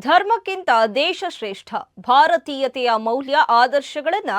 ಧರ್ಮಕ್ಕಿಂತ ದೇಶ ಶ್ರೇಷ್ಠ ಭಾರತೀಯತೆಯ ಮೌಲ್ಯ ಆದರ್ಶಗಳನ್ನ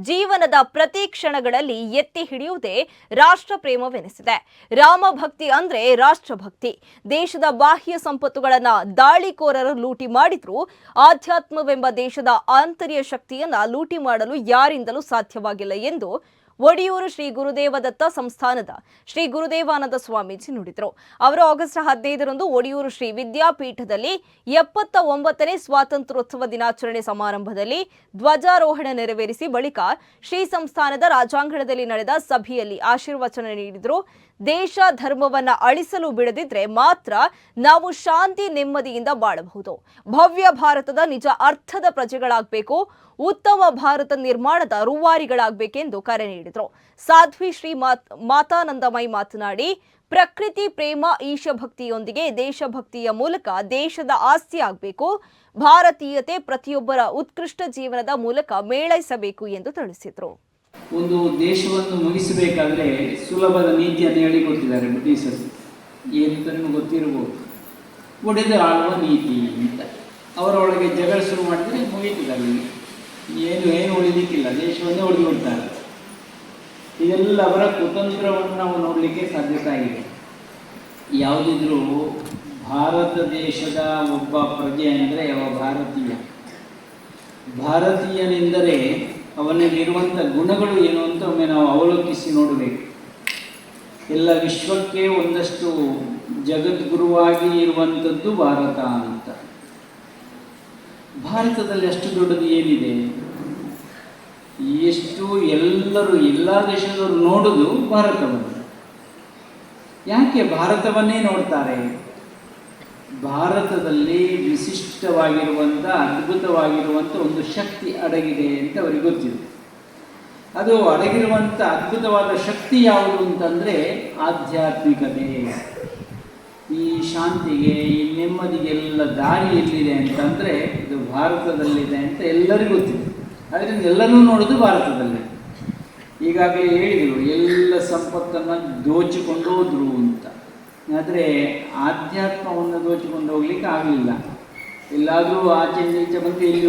ಜೀವನದ ಪ್ರತಿ ಕ್ಷಣಗಳಲ್ಲಿ ಎತ್ತಿ ಹಿಡಿಯುವುದೇ ರಾಷ್ಟ್ರ ಪ್ರೇಮವೆನಿಸಿದೆ ರಾಮ ಭಕ್ತಿ ಅಂದ್ರೆ ರಾಷ್ಟ್ರಭಕ್ತಿ. ದೇಶದ ಬಾಹ್ಯ ಸಂಪತ್ತುಗಳನ್ನ ದಾಳಿಕೋರರು ಲೂಟಿ ಮಾಡಿದ್ರು, ಆಧ್ಯಾತ್ಮವೆಂಬ ದೇಶದ ಆಂತರ್ಯ ಶಕ್ತಿಯನ್ನ ಲೂಟಿ ಮಾಡಲು ಯಾರಿಂದಲೂ ಸಾಧ್ಯವಾಗಿಲ್ಲ ಎಂದು ಒಡಿಯೂರು ಶ್ರೀ ಗುರುದೇವದತ್ತ ಸಂಸ್ಥಾನದ ಶ್ರೀ ಗುರುದೇವಾನಂದ ಸ್ವಾಮೀಜಿ ನುಡಿದರು. ಅವರು ಆಗಸ್ಟ್ ಹದಿನೈದರಂದು ಒಡಿಯೂರು ಶ್ರೀ ವಿದ್ಯಾಪೀಠದಲ್ಲಿ ಎಪ್ಪತ್ತ ಒಂಬತ್ತನೇ ಸ್ವಾತಂತ್ರ್ಯೋತ್ಸವ ದಿನಾಚರಣೆ ಸಮಾರಂಭದಲ್ಲಿ ಧ್ವಜಾರೋಹಣ ನೆರವೇರಿಸಿ ಬಳಿಕ ಶ್ರೀ ಸಂಸ್ಥಾನದ ರಾಜಾಂಗಣದಲ್ಲಿ ನಡೆದ ಸಭೆಯಲ್ಲಿ ಆಶೀರ್ವಚನ ನೀಡಿದರು. ದೇಶ ಧರ್ಮವನ್ನ ಅಳಿಸಲು ಬಿಡದಿದ್ರೆ ಮಾತ್ರ ನಾವು ಶಾಂತಿ ನೆಮ್ಮದಿಯಿಂದ ಬಾಳಬಹುದು. ಭವ್ಯ ಭಾರತದ ನಿಜ ಅರ್ಥದ ಪ್ರಜೆಗಳಾಗಬೇಕು. ಉತ್ತಮ ಭಾರತ ನಿರ್ಮಾಣದ ರೂವಾರಿಗಳಾಗಬೇಕೆಂದು ಕರೆ ನೀಡಿದರು. ಸಾಧ್ವಿ ಶ್ರೀ ಮಾತ್ ಮಾತಾನಂದಮೈ ಮಾತನಾಡಿ, ಪ್ರಕೃತಿ ಪ್ರೇಮ ಈಶಭಕ್ತಿಯೊಂದಿಗೆ ದೇಶಭಕ್ತಿಯ ಮೂಲಕ ದೇಶದ ಆಸ್ತಿ ಆಗಬೇಕು. ಭಾರತೀಯತೆ ಪ್ರತಿಯೊಬ್ಬರ ಉತ್ಕೃಷ್ಟ ಜೀವನದ ಮೂಲಕ ಮೇಳೈಸಬೇಕು ಎಂದು ತಿಳಿಸಿದರು. ಒಂದು ದೇಶವನ್ನು ಮುಗಿಸಬೇಕಾದ್ರೆ ಸುಲಭದ ನೀತಿಯನ್ನು ಹೇಳಿಕೊಟ್ಟಿದ್ದಾರೆ ಬ್ರಿಟಿಷರು. ಏನಂತ ನಿಮ್ಗೆ ಗೊತ್ತಿರಬಹುದು ಒಡೆದು ಆಳುವ ನೀತಿ ಅಂತ. ಅವರೊಳಗೆ ಜಗಳ ಶುರು ಮಾಡಿದ್ರೆ ಮುಗೀತದೆ ಅಲ್ಲಿಗೆ ಏನು ಏನು ಉಳಿಲಿಕ್ಕಿಲ್ಲ. ದೇಶವನ್ನೇ ಉಳಿದು ಬಿಡ್ತಾರೆ ಇದೆಲ್ಲ ಅವರ ಕುತಂತ್ರವನ್ನು ನಾವು ನೋಡಲಿಕ್ಕೆ ಸಾಧ್ಯತೆ ಆಗಿದೆ. ಯಾವುದಿದ್ರೂ ಭಾರತ ದೇಶದ ಒಬ್ಬ ಪ್ರಜೆ ಅಂದರೆ ಯಾವ ಭಾರತೀಯ? ಭಾರತೀಯನೆಂದರೆ ಅವನಲ್ಲಿರುವಂಥ ಗುಣಗಳು ಏನು ಅಂತ ಒಮ್ಮೆ ನಾವು ಅವಲೋಕಿಸಿ ನೋಡಬೇಕು. ಎಲ್ಲ ವಿಶ್ವಕ್ಕೆ ಒಂದಷ್ಟು ಜಗದ್ಗುರುವಾಗಿ ಇರುವಂಥದ್ದು ಭಾರತ ಅಂತ. ಭಾರತದಲ್ಲಿ ಅಷ್ಟು ದೊಡ್ಡದು ಏನಿದೆ? ಎಷ್ಟು ಎಲ್ಲರೂ, ಎಲ್ಲ ದೇಶದವರು ನೋಡುದು ಭಾರತವನ್ನು ಯಾಕೆ ಭಾರತವನ್ನೇ ನೋಡ್ತಾರೆ? ಭಾರತದಲ್ಲಿ ವಿಶಿಷ್ಟವಾಗಿರುವಂಥ ಅದ್ಭುತವಾಗಿರುವಂಥ ಒಂದು ಶಕ್ತಿ ಅಡಗಿದೆ ಅಂತ ಅವರಿಗೆ ಗೊತ್ತಿದೆ. ಅದು ಅಡಗಿರುವಂಥ ಅದ್ಭುತವಾದ ಶಕ್ತಿ ಯಾವುದು ಅಂತಂದರೆ ಆಧ್ಯಾತ್ಮಿಕತೆ. ಈ ಶಾಂತಿಗೆ, ಈ ನೆಮ್ಮದಿಗೆಲ್ಲ ದಾರಿ ಎಲ್ಲಿದೆ ಅಂತಂದರೆ, ಇದು ಭಾರತದಲ್ಲಿದೆ ಅಂತ ಎಲ್ಲರಿಗೂ ಗೊತ್ತಿದೆ. ಅದರಿಂದ ಎಲ್ಲನೂ ನೋಡೋದು ಭಾರತದಲ್ಲಿ. ಈಗಾಗಲೇ ಹೇಳಿದರು ಎಲ್ಲ ಸಂಪತ್ತನ್ನು ದೋಚಿಕೊಂಡು ಅಂತ. ಆದರೆ ಆಧ್ಯಾತ್ಮವನ್ನು ದೋಚಿಕೊಂಡು ಹೋಗ್ಲಿಕ್ಕೆ ಆಗಲಿಲ್ಲ. ಎಲ್ಲಾದರೂ ಆಚೆ ಈಚೆ ಬಂದು ಇಲ್ಲಿ